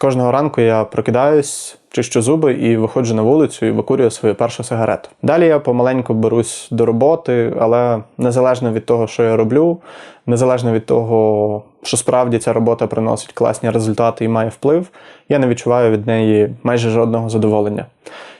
Кожного ранку я прокидаюсь, чищу зуби і виходжу на вулицю і викурюю свою першу сигарету. Далі я помаленьку берусь до роботи, але незалежно від того, що я роблю, незалежно від того, що справді ця робота приносить класні результати і має вплив, я не відчуваю від неї майже жодного задоволення.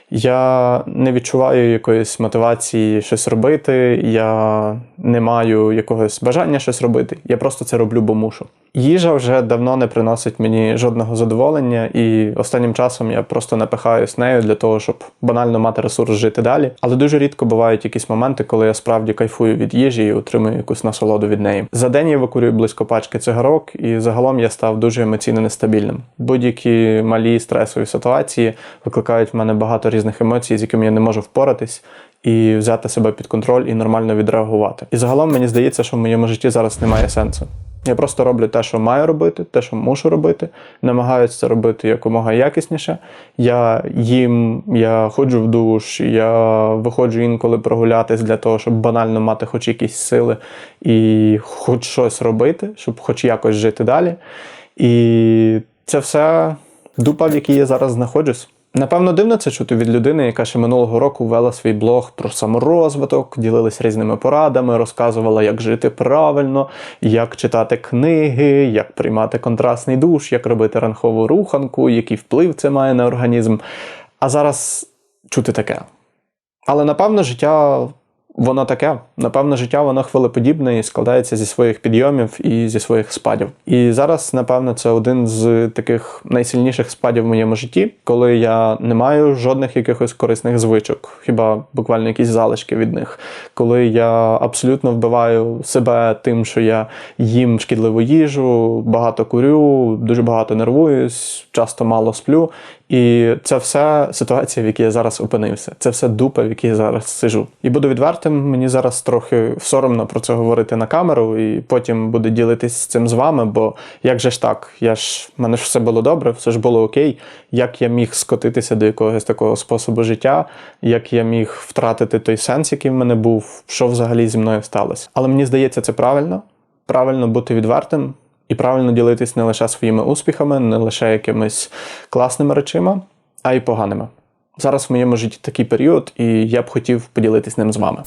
Я не відчуваю якоїсь мотивації щось робити, я не маю якогось бажання щось робити. Я просто це роблю, бо мушу. Їжа вже давно не приносить мені жодного задоволення, і останнім часом я просто напихаюсь нею для того, щоб банально мати ресурс жити далі. Але дуже рідко бувають якісь моменти, коли я справді кайфую від їжі і отримую якусь насолоду від неї. За день я викурюю близько пачки цигарок, і загалом я став дуже емоційно нестабільним. Будь-які малі стресові ситуації викликають в мене багато різних емоцій, з якими я не можу впоратись. І взяти себе під контроль і нормально відреагувати. І загалом мені здається, що в моєму житті зараз немає сенсу. Я просто роблю те, що маю робити, те, що мушу робити, намагаюся це робити якомога якісніше. Я їм, я ходжу в душ, я виходжу інколи прогулятись для того, щоб банально мати хоч якісь сили і хоч щось робити, щоб хоч якось жити далі. І це все дупа, в якій я зараз знаходжусь. Напевно, дивно це чути від людини, яка ще минулого року вела свій блог про саморозвиток, ділилась різними порадами, розказувала, як жити правильно, як читати книги, як приймати контрастний душ, як робити ранкову руханку, який вплив це має на організм. А зараз чути таке. Але напевно, життя воно таке. Напевно, життя воно хвилеподібне і складається зі своїх підйомів і зі своїх спадів. І зараз, напевно, це один з таких найсильніших спадів в моєму житті, коли я не маю жодних якихось корисних звичок, хіба буквально якісь залишки від них. Коли я абсолютно вбиваю себе тим, що я їм шкідливу їжу, багато курю, дуже багато нервуюсь, часто мало сплю. І це все ситуація, в якій я зараз опинився. Це все дупа, в якій я зараз сижу. І буду відвертим, мені зараз трохи соромно про це говорити на камеру, і потім буду ділитись цим з вами. Бо як же ж так? Я ж в мене ж все було добре, все ж було окей. Як я міг скотитися до якогось такого способу життя, як я міг втратити той сенс, який в мене був, що взагалі зі мною сталося. Але мені здається, це правильно. Правильно бути відвертим. І правильно ділитись не лише своїми успіхами, не лише якимись класними речима, а й поганими. Зараз в моєму житті такий період, і я б хотів поділитись ним з вами.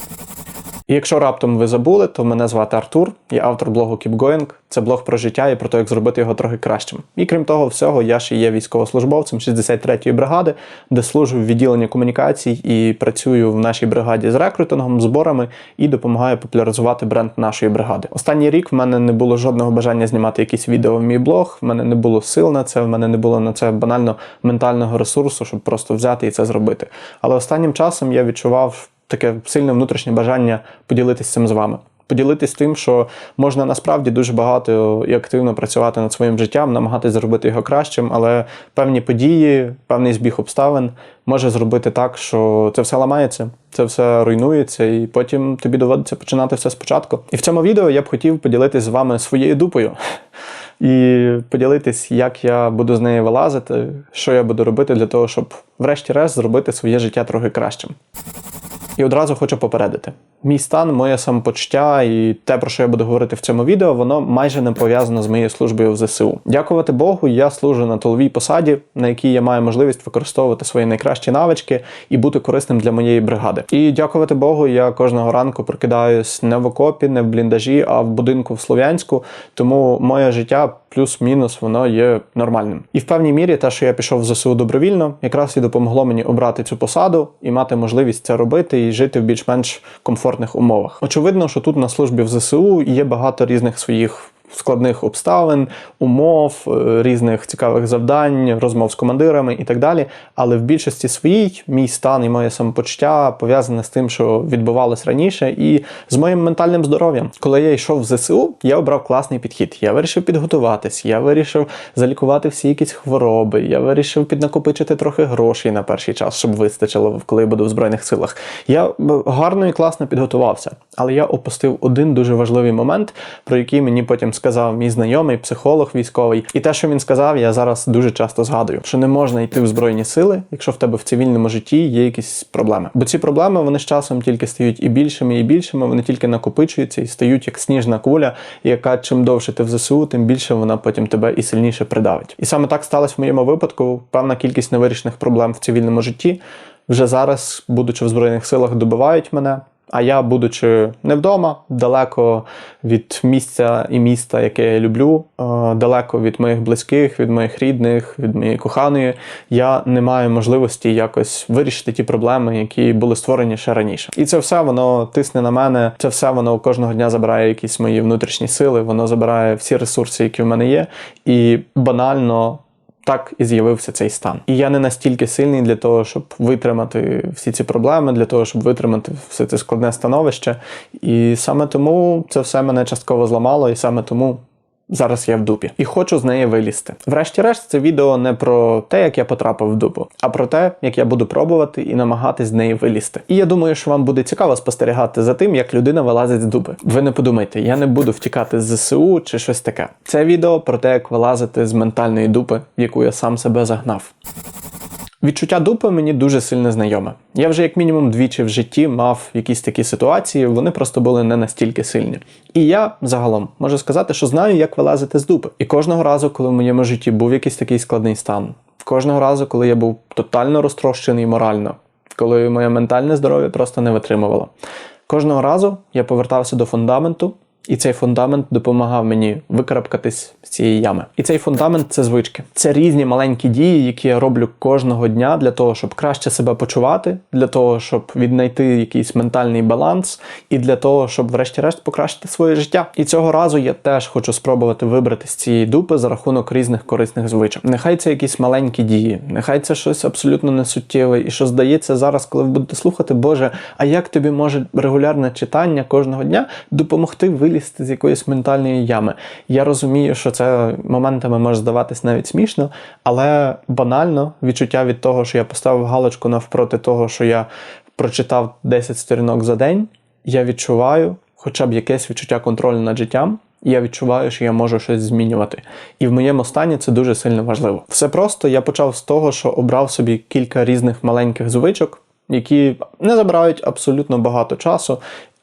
Якщо раптом ви забули, то мене звати Артур, я автор блогу Keep Going. Це блог про життя і про те, як зробити його трохи кращим. І крім того всього, я ще є військовослужбовцем 63-ї бригади, де служу в відділенні комунікацій і працюю в нашій бригаді з рекрутингом, зборами і допомагаю популяризувати бренд нашої бригади. Останній рік в мене не було жодного бажання знімати якісь відео в мій блог. В мене не було сил на це, в мене не було на це банально ментального ресурсу, щоб просто взяти і це зробити. Але останнім часом я відчував таке сильне внутрішнє бажання поділитися цим з вами. Поділитись тим, що можна насправді дуже багато і активно працювати над своїм життям, намагатися зробити його кращим, але певні події, певний збіг обставин може зробити так, що це все ламається, це все руйнується, і потім тобі доводиться починати все спочатку. І в цьому відео я б хотів поділитися з вами своєю дупою. І поділитись, як я буду з неї вилазити, що я буду робити для того, щоб, врешті-решт, зробити своє життя трохи кращим. І одразу хочу попередити: мій стан, моє самопочуття і те, про що я буду говорити в цьому відео, воно майже не пов'язано з моєю службою в ЗСУ. Дякувати Богу, я служу на тиловій посаді, на якій я маю можливість використовувати свої найкращі навички і бути корисним для моєї бригади. І дякувати Богу, я кожного ранку прокидаюсь не в окопі, не в бліндажі, а в будинку в Слов'янську. Тому моє життя плюс-мінус воно є нормальним. І в певній мірі те, що я пішов в ЗСУ добровільно, якраз і допомогло мені обрати цю посаду і мати можливість це робити і жити в більш-менш комфортних умовах. Очевидно, що тут на службі в ЗСУ є багато різних своїх. Складних обставин, умов, е, різних цікавих завдань, розмов з командирами і так далі. Але в більшості своїй мій стан і моє самопочуття пов'язане з тим, що відбувалось раніше, і з моїм ментальним здоров'ям. Коли я йшов в ЗСУ, я обрав класний підхід. Я вирішив підготуватись, я вирішив залікувати всі якісь хвороби, я вирішив піднакопичити трохи грошей на перший час, щоб вистачило, коли я буду в Збройних силах. Я гарно і класно підготувався, але я опустив один дуже важливий момент, про який мені потім сказав мій знайомий, психолог військовий. І те, що він сказав, я зараз дуже часто згадую, що не можна йти в збройні сили, якщо в тебе в цивільному житті є якісь проблеми. Бо ці проблеми вони з часом тільки стають і більшими, і більшими. Вони тільки накопичуються і стають як сніжна куля, яка чим довше ти в ЗСУ, тим більше вона потім тебе і сильніше придавить. І саме так сталося в моєму випадку. Певна кількість невирішених проблем в цивільному житті вже зараз, будучи в збройних силах, добивають мене. А я, будучи не вдома, далеко від місця і міста, яке я люблю, е, далеко від моїх близьких, від моїх рідних, від моєї коханої, я не маю можливості якось вирішити ті проблеми, які були створені ще раніше. І це все воно тисне на мене. Це все воно кожного дня забирає якісь мої внутрішні сили, воно забирає всі ресурси, які в мене є, і банально так і з'явився цей стан. І я не настільки сильний для того, щоб витримати всі ці проблеми, для того, щоб витримати все це складне становище. І саме тому це все мене частково зламало, і саме тому. Зараз я в дупі і хочу з неї вилізти. Врешті-решт, це відео не про те, як я потрапив в дупу, а про те, як я буду пробувати і намагатись з неї вилізти. І я думаю, що вам буде цікаво спостерігати за тим, як людина вилазить з дупи. Ви не подумайте, я не буду втікати з ЗСУ чи щось таке. Це відео про те, як вилазити з ментальної дупи, в яку я сам себе загнав. Відчуття дупи мені дуже сильно знайоме. Я вже як мінімум двічі в житті мав якісь такі ситуації, вони просто були не настільки сильні. І я загалом можу сказати, що знаю, як вилазити з дупи. І кожного разу, коли в моєму житті був якийсь такий складний стан, кожного разу, коли я був тотально розтрощений морально, коли моє ментальне здоров'я просто не витримувало. Кожного разу я повертався до фундаменту, і цей фундамент допомагав мені викарабкатись з цієї ями. І цей фундамент це звички. Це різні маленькі дії, які я роблю кожного дня для того, щоб краще себе почувати, для того, щоб віднайти якийсь ментальний баланс, і для того, щоб, врешті-решт, покращити своє життя. І цього разу я теж хочу спробувати вибрати з цієї дупи за рахунок різних корисних звичок. Нехай це якісь маленькі дії, нехай це щось абсолютно несуттєве, і що здається зараз, коли ви будете слухати, Боже, а як тобі може регулярне читання кожного дня допомогти вилізти з якоїсь ментальної ями? Я розумію, що це моментами може здаватись навіть смішно, але банально відчуття від того, що я поставив галочку навпроти того, що я прочитав 10 сторінок за день, я відчуваю хоча б якесь відчуття контролю над життям. Я відчуваю, що я можу щось змінювати. І в моєму стані це дуже сильно важливо. Все просто я почав з того, що обрав собі кілька різних маленьких звичок, які не забирають абсолютно багато часу,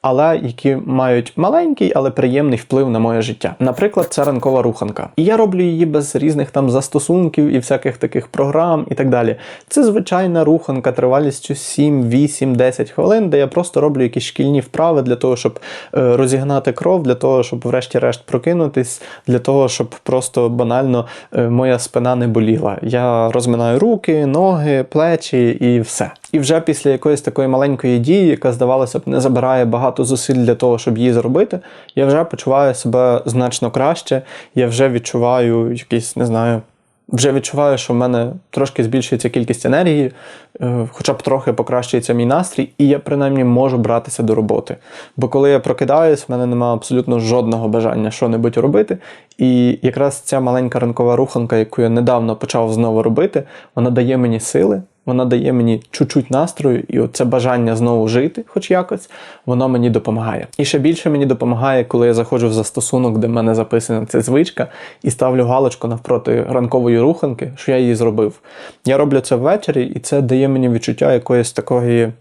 але які мають маленький, але приємний вплив на моє життя. Наприклад, це ранкова руханка. І я роблю її без різних там застосунків і всяких таких програм і так далі. Це звичайна руханка тривалістю 7, 8, 10 хвилин, де я просто роблю якісь шкільні вправи для того, щоб е, розігнати кров, для того, щоб врешті-решт прокинутись, для того, щоб просто банально е, моя спина не боліла. Я розминаю руки, ноги, плечі і все. І вже після якоїсь такої маленької дії, яка здавалося б не забирає багато зусиль для того, щоб її зробити, я вже почуваю себе значно краще. Я вже відчуваю якийсь, не знаю, вже відчуваю, що в мене трошки збільшується кількість енергії, е, хоча б трохи покращується мій настрій, і я принаймні можу братися до роботи. Бо коли я прокидаюсь, в мене немає абсолютно жодного бажання що-небудь робити. І якраз ця маленька ранкова руханка, яку я недавно почав знову робити, вона дає мені сили вона дає мені чуть-чуть настрою, і це бажання знову жити, хоч якось, воно мені допомагає. І ще більше мені допомагає, коли я заходжу в застосунок, де в мене записана ця звичка, і ставлю галочку навпроти ранкової руханки, що я її зробив. Я роблю це ввечері, і це дає мені відчуття якоїсь такої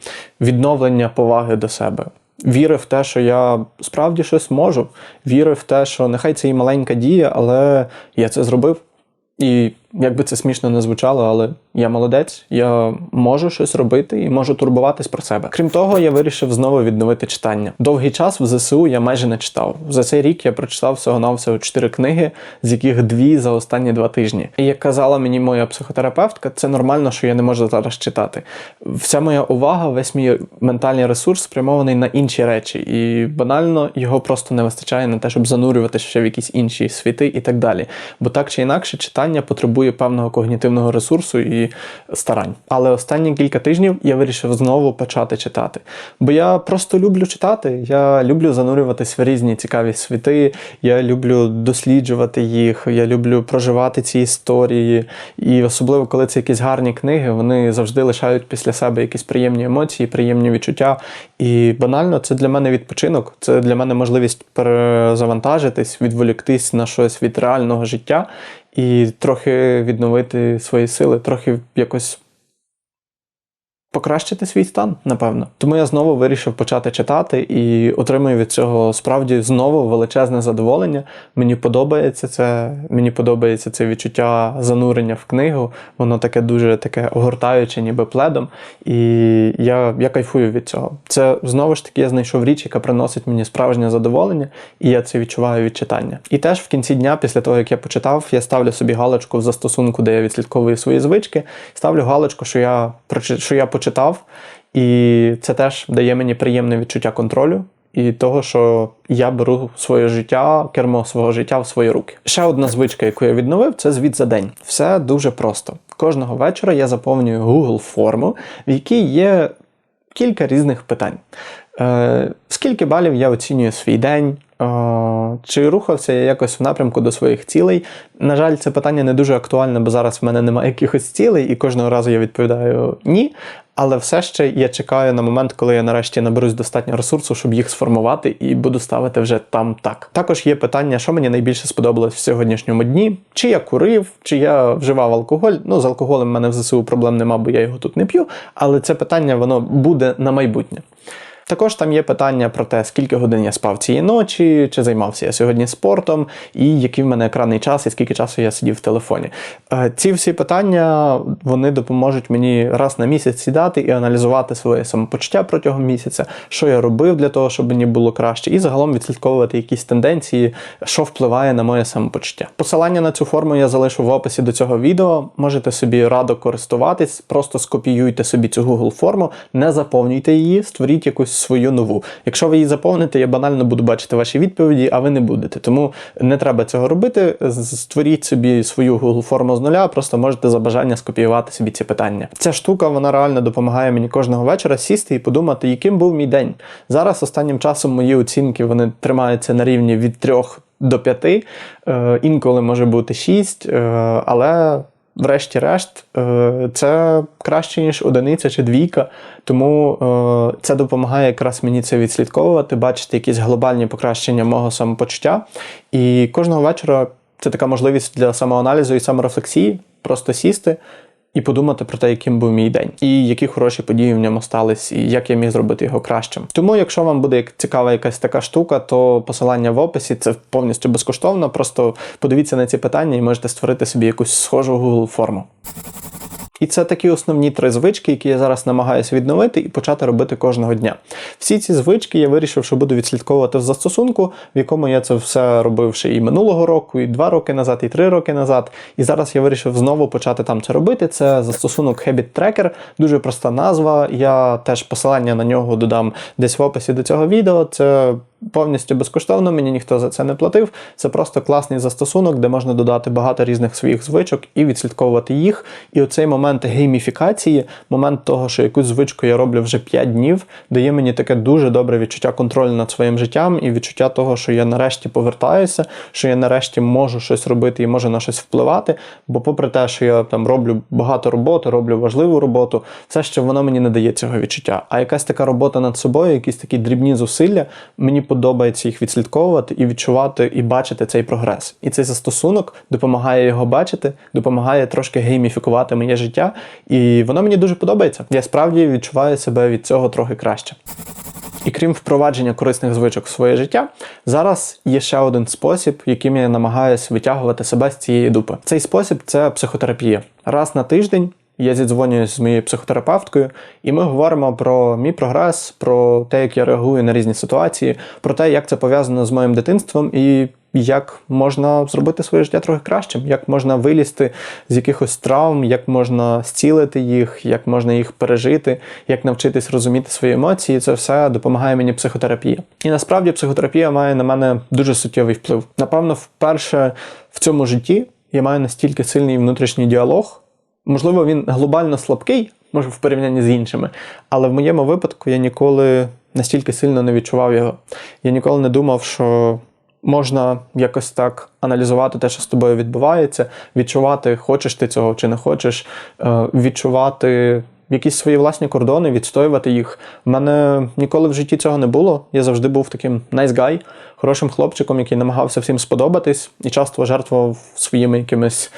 відновлення поваги до себе. Віри в те, що я справді щось можу. Віри в те, що нехай це і маленька дія, але я це зробив. І як би це смішно не звучало, але я молодець, я можу щось робити і можу турбуватись про себе. Крім того, я вирішив знову відновити читання. Довгий час в ЗСУ я майже не читав. За цей рік я прочитав всього навсього чотири книги, з яких дві за останні два тижні. І як казала мені моя психотерапевтка, це нормально, що я не можу зараз читати. Вся моя увага, весь мій ментальний ресурс спрямований на інші речі, і банально його просто не вистачає на те, щоб занурюватися ще в якісь інші світи і так далі. Бо так чи інакше, читання потребує потребує певного когнітивного ресурсу і старань. Але останні кілька тижнів я вирішив знову почати читати. Бо я просто люблю читати. Я люблю занурюватись в різні цікаві світи. Я люблю досліджувати їх. Я люблю проживати ці історії. І особливо, коли це якісь гарні книги, вони завжди лишають після себе якісь приємні емоції, приємні відчуття. І банально це для мене відпочинок. Це для мене можливість перезавантажитись, відволіктись на щось від реального життя і трохи відновити свої сили, трохи якось покращити свій стан, напевно. Тому я знову вирішив почати читати і отримую від цього справді знову величезне задоволення. Мені подобається це, мені подобається це відчуття занурення в книгу. Воно таке дуже таке огортаюче, ніби пледом. І я, я кайфую від цього. Це знову ж таки я знайшов річ, яка приносить мені справжнє задоволення, і я це відчуваю від читання. І теж в кінці дня, після того як я почитав, я ставлю собі галочку в застосунку, де я відслідковую свої звички. Ставлю галочку, що я що я почитав, і це теж дає мені приємне відчуття контролю. І того, що я беру своє життя, кермо свого життя в свої руки. Ще одна звичка, яку я відновив, це звіт за день. Все дуже просто. Кожного вечора я заповнюю Google форму, в якій є кілька різних питань. Е, скільки балів я оцінюю свій день? Е, чи рухався я якось в напрямку до своїх цілей? На жаль, це питання не дуже актуальне, бо зараз в мене немає якихось цілей, і кожного разу я відповідаю ні. Але все ще я чекаю на момент, коли я нарешті наберусь достатньо ресурсу, щоб їх сформувати, і буду ставити вже там так. Також є питання, що мені найбільше сподобалось в сьогоднішньому дні: чи я курив, чи я вживав алкоголь. Ну, з алкоголем в мене в ЗСУ проблем нема, бо я його тут не п'ю. Але це питання воно буде на майбутнє. Також там є питання про те, скільки годин я спав цієї ночі, чи займався я сьогодні спортом, і який в мене екранний час, і скільки часу я сидів в телефоні. Е, Ці всі питання вони допоможуть мені раз на місяць сідати і аналізувати своє самопочуття протягом місяця, що я робив для того, щоб мені було краще, і загалом відслідковувати якісь тенденції, що впливає на моє самопочуття. Посилання на цю форму я залишу в описі до цього відео. Можете собі радо користуватись, просто скопіюйте собі цю Google форму, не заповнюйте її, створіть якусь свою нову. Якщо ви її заповните, я банально буду бачити ваші відповіді, а ви не будете. Тому не треба цього робити. Створіть собі свою Google форму з нуля, просто можете за бажання скопіювати собі ці питання. Ця штука вона реально допомагає мені кожного вечора сісти і подумати, яким був мій день. Зараз останнім часом мої оцінки вони тримаються на рівні від 3 до 5, е, інколи може бути 6, е, але врешті-решт, е, це краще, ніж одиниця чи двійка. Тому е, це допомагає якраз мені це відслідковувати, бачити якісь глобальні покращення мого самопочуття. І кожного вечора це така можливість для самоаналізу і саморефлексії, просто сісти. І подумати про те, яким був мій день, і які хороші події в ньому стались, і як я міг зробити його кращим. Тому, якщо вам буде цікава якась така штука, то посилання в описі це повністю безкоштовно. Просто подивіться на ці питання і можете створити собі якусь схожу Google форму. І це такі основні три звички, які я зараз намагаюся відновити і почати робити кожного дня. Всі ці звички я вирішив, що буду відслідковувати в застосунку, в якому я це все робив ще і минулого року, і два роки назад, і три роки назад. І зараз я вирішив знову почати там це робити. Це застосунок Habit Tracker, дуже проста назва. Я теж посилання на нього додам десь в описі до цього відео. Це повністю безкоштовно, мені ніхто за це не платив. Це просто класний застосунок, де можна додати багато різних своїх звичок і відслідковувати їх. І оцей момент гейміфікації, момент того, що якусь звичку я роблю вже 5 днів, дає мені таке дуже добре відчуття контролю над своїм життям і відчуття того, що я нарешті повертаюся, що я нарешті можу щось робити і можу на щось впливати. Бо, попри те, що я там роблю багато роботи, роблю важливу роботу, все ще воно мені не дає цього відчуття. А якась така робота над собою, якісь такі дрібні зусилля, мені подобається їх відслідковувати і відчувати і бачити цей прогрес. І цей застосунок допомагає його бачити, допомагає трошки гейміфікувати моє життя, і воно мені дуже подобається. Я справді відчуваю себе від цього трохи краще. І крім впровадження корисних звичок в своє життя, зараз є ще один спосіб, яким я намагаюся витягувати себе з цієї дупи. Цей спосіб це психотерапія. Раз на тиждень я зідзвонююсь з моєю психотерапевткою, і ми говоримо про мій прогрес, про те, як я реагую на різні ситуації, про те, як це пов'язано з моїм дитинством і як можна зробити своє життя трохи кращим, як можна вилізти з якихось травм, як можна зцілити їх, як можна їх пережити, як навчитись розуміти свої емоції. Це все допомагає мені психотерапія. І насправді психотерапія має на мене дуже суттєвий вплив. Напевно, вперше в цьому житті я маю настільки сильний внутрішній діалог. Можливо, він глобально слабкий, може, в порівнянні з іншими, але в моєму випадку я ніколи настільки сильно не відчував його. Я ніколи не думав, що можна якось так аналізувати те, що з тобою відбувається, відчувати, хочеш ти цього чи не хочеш, е, відчувати якісь свої власні кордони, відстоювати їх. У мене ніколи в житті цього не було. Я завжди був таким nice guy, хорошим хлопчиком, який намагався всім сподобатись і часто жертвував своїми якимись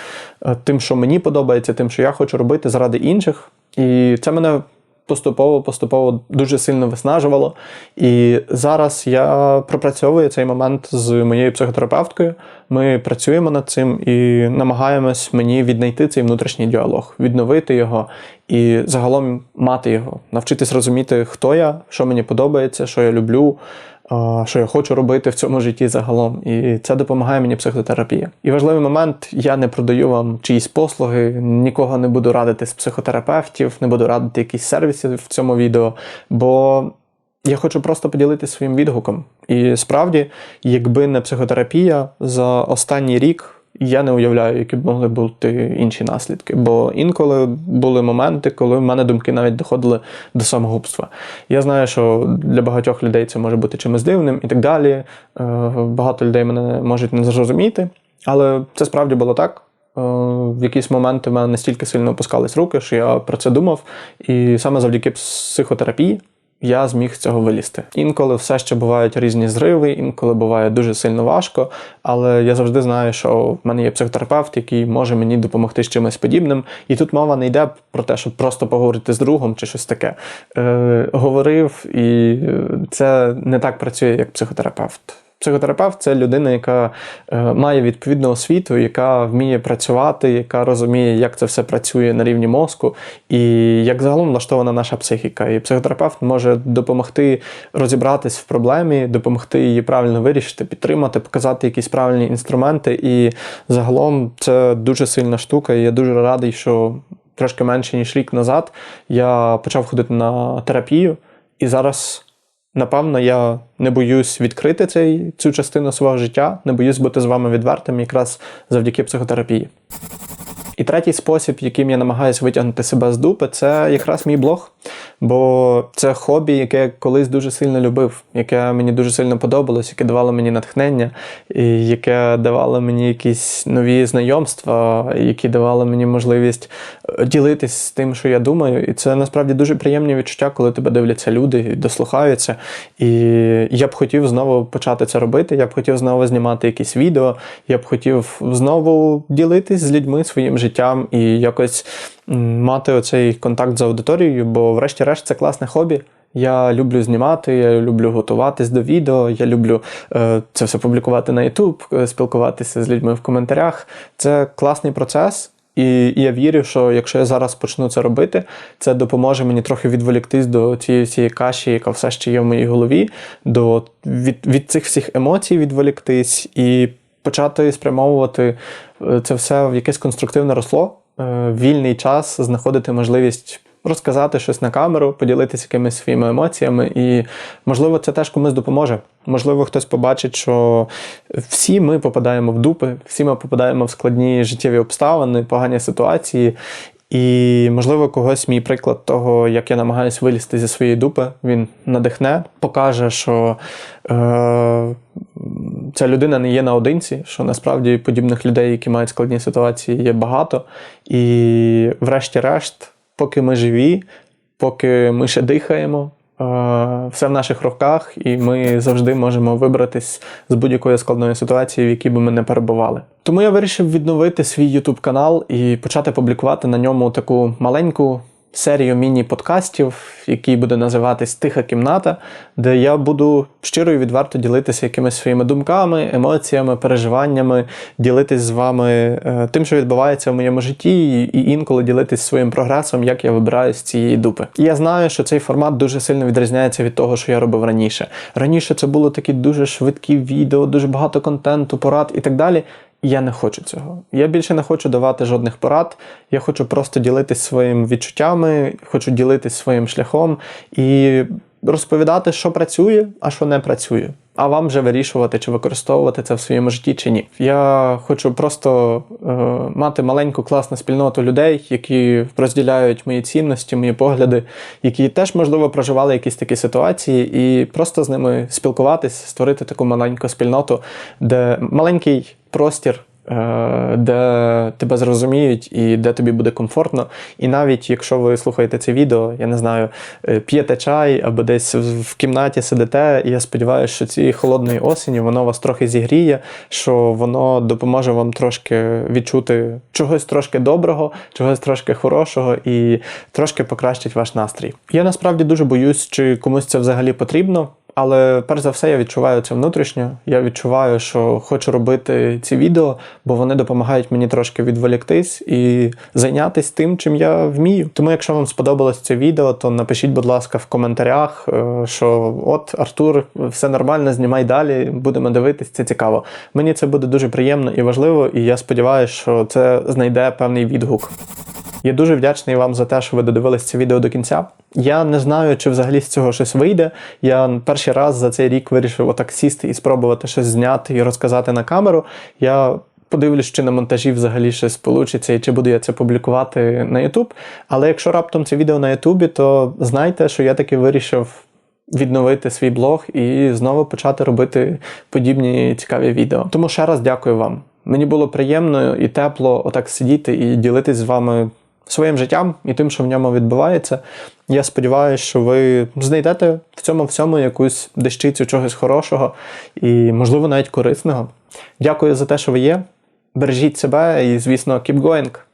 е, тим, що мені подобається, тим, що я хочу робити заради інших. І це мене поступово, поступово дуже сильно виснажувало. І зараз я пропрацьовую цей момент з моєю психотерапевткою. Ми працюємо над цим і намагаємось мені віднайти цей внутрішній діалог, відновити його і загалом мати його, навчитись розуміти, хто я, що мені подобається, що я люблю. Що я хочу робити в цьому житті загалом, і це допомагає мені психотерапія. І важливий момент: я не продаю вам чиїсь послуги, нікого не буду радити з психотерапевтів, не буду радити якісь сервіси в цьому відео, бо я хочу просто поділитися своїм відгуком. І справді, якби не психотерапія за останній рік. Я не уявляю, які б могли бути інші наслідки. Бо інколи були моменти, коли в мене думки навіть доходили до самогубства. Я знаю, що для багатьох людей це може бути чимось дивним і так далі. Е, Багато людей мене можуть не зрозуміти, але це справді було так. Е, В якісь моменти в мене настільки сильно опускались руки, що я про це думав. І саме завдяки психотерапії я зміг з цього вилізти. Інколи все ще бувають різні зриви, інколи буває дуже сильно важко, але я завжди знаю, що в мене є психотерапевт, який може мені допомогти з чимось подібним. І тут мова не йде про те, щоб просто поговорити з другом чи щось таке. Е, говорив, і е, це не так працює, як психотерапевт. Психотерапевт це людина, яка е, має відповідну освіту, яка вміє працювати, яка розуміє, як це все працює на рівні мозку, і як загалом влаштована наша психіка. І психотерапевт може допомогти розібратись в проблемі, допомогти її правильно вирішити, підтримати, показати якісь правильні інструменти. І загалом це дуже сильна штука. І я дуже радий, що трошки менше ніж рік назад я почав ходити на терапію, і зараз. Напевно, я не боюсь відкрити цей, цю частину свого життя, не боюсь бути з вами відвертим якраз завдяки психотерапії. І третій спосіб, яким я намагаюся витягнути себе з дупи, це якраз мій блог. Бо це хобі, яке я колись дуже сильно любив, яке мені дуже сильно подобалось, яке давало мені натхнення, і яке давало мені якісь нові знайомства, які давали мені можливість е, ділитись з тим, що я думаю. І це насправді дуже приємні відчуття, коли тебе дивляться люди, дослухаються. І я б хотів знову почати це робити. Я б хотів знову знімати якісь відео. Я б хотів знову ділитись з людьми своїм життям і якось мати оцей контакт з аудиторією, бо, врешті-решт, це класне хобі. Я люблю знімати, я люблю готуватись до відео, я люблю е, це все публікувати на YouTube, е, спілкуватися з людьми в коментарях. Це класний процес. І я вірю, що якщо я зараз почну це робити, це допоможе мені трохи відволіктись до цієї всієї каші, яка все ще є в моїй голові, до від, від цих всіх емоцій відволіктись і почати спрямовувати е, це все в якесь конструктивне росло, е, вільний час, знаходити можливість розказати щось на камеру, поділитися якимись своїми емоціями, і можливо, це теж комусь допоможе. Можливо, хтось побачить, що всі ми попадаємо в дупи, всі ми попадаємо в складні життєві обставини, погані ситуації. І, можливо, когось мій приклад того, як я намагаюся вилізти зі своєї дупи, він надихне, покаже, що е, ця людина не є наодинці, що насправді подібних людей, які мають складні ситуації, є багато. І, врешті-решт, поки ми живі, поки ми ще дихаємо, все в наших руках, і ми завжди можемо вибратись з будь-якої складної ситуації, в якій би ми не перебували. Тому я вирішив відновити свій YouTube канал і почати публікувати на ньому таку маленьку серію міні-подкастів, який буде називатись Тиха кімната, де я буду щиро і відверто ділитися якимись своїми думками, емоціями, переживаннями, ділитись з вами е, тим, що відбувається в моєму житті, і- інколи ділитись своїм прогресом, як я вибираю з цієї дупи. І я знаю, що цей формат дуже сильно відрізняється від того, що я робив раніше. Раніше це було такі дуже швидкі відео, дуже багато контенту, порад і так далі. Я не хочу цього. Я більше не хочу давати жодних порад. Я хочу просто ділитись своїми відчуттями, хочу ділитись своїм шляхом і розповідати, що працює, а що не працює. А вам вже вирішувати, чи використовувати це в своєму житті чи ні. Я хочу просто е, мати маленьку класну спільноту людей, які розділяють мої цінності, мої погляди, які теж, можливо, проживали якісь такі ситуації, і просто з ними спілкуватись, створити таку маленьку спільноту, де маленький простір. Е, Де тебе зрозуміють і де тобі буде комфортно. І навіть якщо ви слухаєте це відео, я не знаю, е, п'єте чай або десь в в кімнаті сидите, і я сподіваюся, що цієї холодної осені воно вас трохи зігріє, що воно допоможе вам трошки відчути чогось трошки доброго, чогось трошки хорошого і трошки покращить ваш настрій. Я насправді дуже боюсь, чи комусь це взагалі потрібно. Але перш за все я відчуваю це внутрішньо. Я відчуваю, що хочу робити ці відео, бо вони допомагають мені трошки відволіктись і зайнятися тим, чим я вмію. Тому, якщо вам сподобалось це відео, то напишіть, будь ласка, в коментарях, е, що от Артур, все нормально, знімай далі, будемо дивитись, це цікаво. Мені це буде дуже приємно і важливо, і я сподіваюся, що це знайде певний відгук. Я дуже вдячний вам за те, що ви додивились це відео до кінця. Я не знаю, чи взагалі з цього щось вийде. Я перший раз за цей рік вирішив отак сісти і спробувати щось зняти і розказати на камеру. Я подивлюсь, чи на монтажі взагалі щось получиться і чи буду я це публікувати на YouTube. Але якщо раптом це відео на YouTube, то знайте, що я таки вирішив відновити свій блог і знову почати робити подібні цікаві відео. Тому ще раз дякую вам. Мені було приємно і тепло отак сидіти і ділитись з вами своїм життям і тим, що в ньому відбувається. Я сподіваюся, що ви знайдете в цьому всьому якусь дещицю чогось хорошого і, можливо, навіть корисного. Дякую за те, що ви є. Бережіть себе і, звісно, keep going.